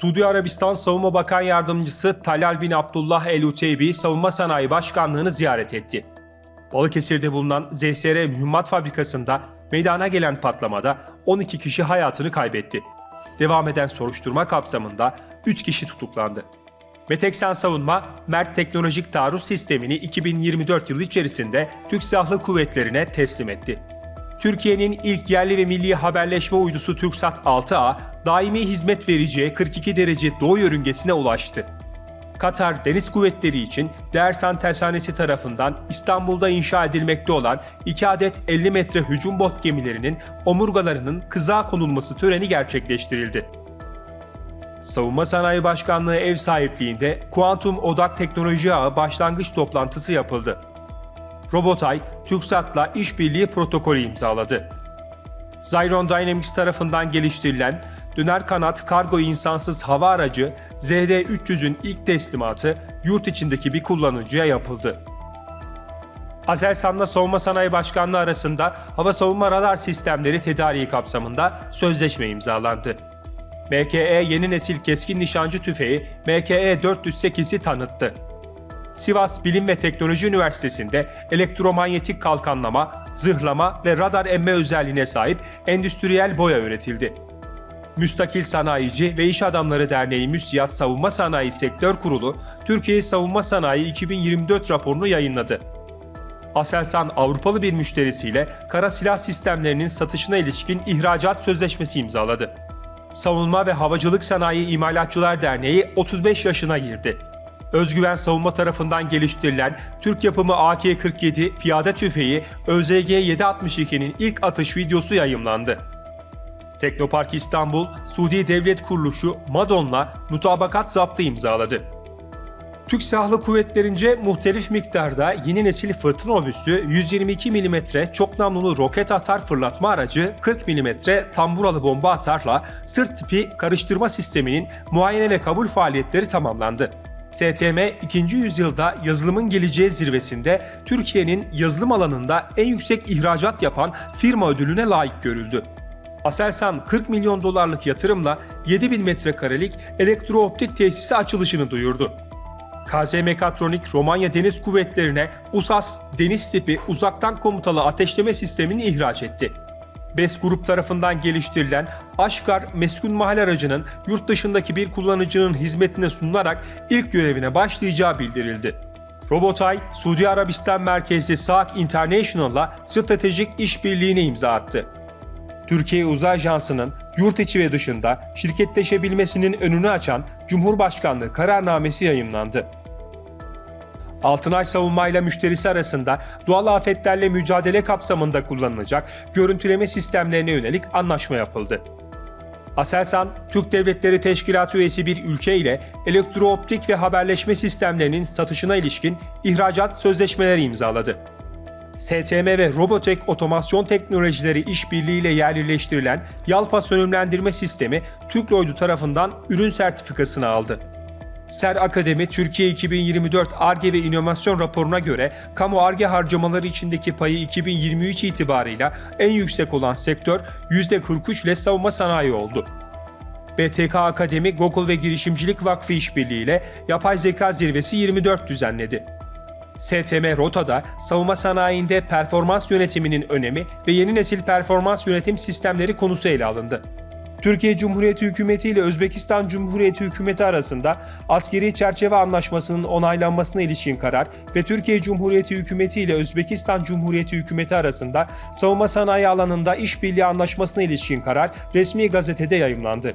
Suudi Arabistan Savunma Bakan Yardımcısı Talal bin Abdullah El Uteybi Savunma Sanayi Başkanlığı'nı ziyaret etti. Balıkesir'de bulunan ZSR Mühimmat Fabrikası'nda meydana gelen patlamada 12 kişi hayatını kaybetti. Devam eden soruşturma kapsamında 3 kişi tutuklandı. Meteksen Savunma, Mert Teknolojik Taarruz Sistemini 2024 yılı içerisinde Türk Silahlı Kuvvetlerine teslim etti. Türkiye'nin ilk yerli ve milli haberleşme uydusu TürkSat 6A, daimi hizmet vereceği 42 derece doğu yörüngesine ulaştı. Katar Deniz Kuvvetleri için Dersan Tersanesi tarafından İstanbul'da inşa edilmekte olan 2 adet 50 metre hücum bot gemilerinin omurgalarının kızağa konulması töreni gerçekleştirildi. Savunma Sanayi Başkanlığı ev sahipliğinde Kuantum Odak Teknoloji Ağı başlangıç toplantısı yapıldı. Robotay, TürkSat'la işbirliği protokolü imzaladı. Zyron Dynamics tarafından geliştirilen döner kanat kargo insansız hava aracı ZD-300'ün ilk teslimatı yurt içindeki bir kullanıcıya yapıldı. Aselsan'la Savunma Sanayi Başkanlığı arasında hava savunma radar sistemleri tedariği kapsamında sözleşme imzalandı. MKE yeni nesil keskin nişancı tüfeği MKE 408'i tanıttı. Sivas Bilim ve Teknoloji Üniversitesi'nde elektromanyetik kalkanlama, zırhlama ve radar emme özelliğine sahip endüstriyel boya üretildi. Müstakil Sanayici ve İş Adamları Derneği Müsiyat Savunma Sanayi Sektör Kurulu, Türkiye Savunma Sanayi 2024 raporunu yayınladı. Aselsan Avrupalı bir müşterisiyle kara silah sistemlerinin satışına ilişkin ihracat sözleşmesi imzaladı. Savunma ve Havacılık Sanayi İmalatçılar Derneği 35 yaşına girdi. Özgüven Savunma tarafından geliştirilen Türk yapımı AK-47 piyade tüfeği ÖZG-762'nin ilk atış videosu yayımlandı. Teknopark İstanbul, Suudi Devlet Kuruluşu Madon'la mutabakat zaptı imzaladı. Türk Silahlı Kuvvetlerince muhtelif miktarda yeni nesil fırtına obüsü 122 mm çok namlulu roket atar fırlatma aracı 40 mm tamburalı bomba atarla sırt tipi karıştırma sisteminin muayene ve kabul faaliyetleri tamamlandı. STM 2. yüzyılda yazılımın geleceği zirvesinde Türkiye'nin yazılım alanında en yüksek ihracat yapan firma ödülüne layık görüldü. Aselsan 40 milyon dolarlık yatırımla 7000 metrekarelik elektrooptik tesisi açılışını duyurdu. KZ Mekatronik Romanya Deniz Kuvvetleri'ne USAS deniz tipi uzaktan komutalı ateşleme sistemini ihraç etti. BES Grup tarafından geliştirilen Aşkar meskun mahal aracının yurt dışındaki bir kullanıcının hizmetine sunularak ilk görevine başlayacağı bildirildi. Robotay, Suudi Arabistan merkezli SAAK International'la stratejik işbirliğine imza attı. Türkiye Uzay Ajansı'nın yurt içi ve dışında şirketleşebilmesinin önünü açan Cumhurbaşkanlığı kararnamesi yayımlandı. Altınay Savunma ile müşterisi arasında doğal afetlerle mücadele kapsamında kullanılacak görüntüleme sistemlerine yönelik anlaşma yapıldı. Aselsan, Türk Devletleri Teşkilatı üyesi bir ülke ile elektrooptik ve haberleşme sistemlerinin satışına ilişkin ihracat sözleşmeleri imzaladı. STM ve Robotek Otomasyon Teknolojileri işbirliğiyle yerleştirilen Yalpa sönümlendirme sistemi Türk Lloyd'u tarafından ürün sertifikasını aldı. SER Akademi Türkiye 2024 ARGE ve İnovasyon raporuna göre kamu ARGE harcamaları içindeki payı 2023 itibarıyla en yüksek olan sektör %43 ile savunma sanayi oldu. BTK Akademi, Google ve Girişimcilik Vakfı işbirliğiyle Yapay Zeka Zirvesi 24 düzenledi. STM Rota'da savunma sanayinde performans yönetiminin önemi ve yeni nesil performans yönetim sistemleri konusu ele alındı. Türkiye Cumhuriyeti Hükümeti ile Özbekistan Cumhuriyeti Hükümeti arasında askeri çerçeve anlaşmasının onaylanmasına ilişkin karar ve Türkiye Cumhuriyeti Hükümeti ile Özbekistan Cumhuriyeti Hükümeti arasında savunma sanayi alanında işbirliği anlaşmasına ilişkin karar resmi gazetede yayımlandı.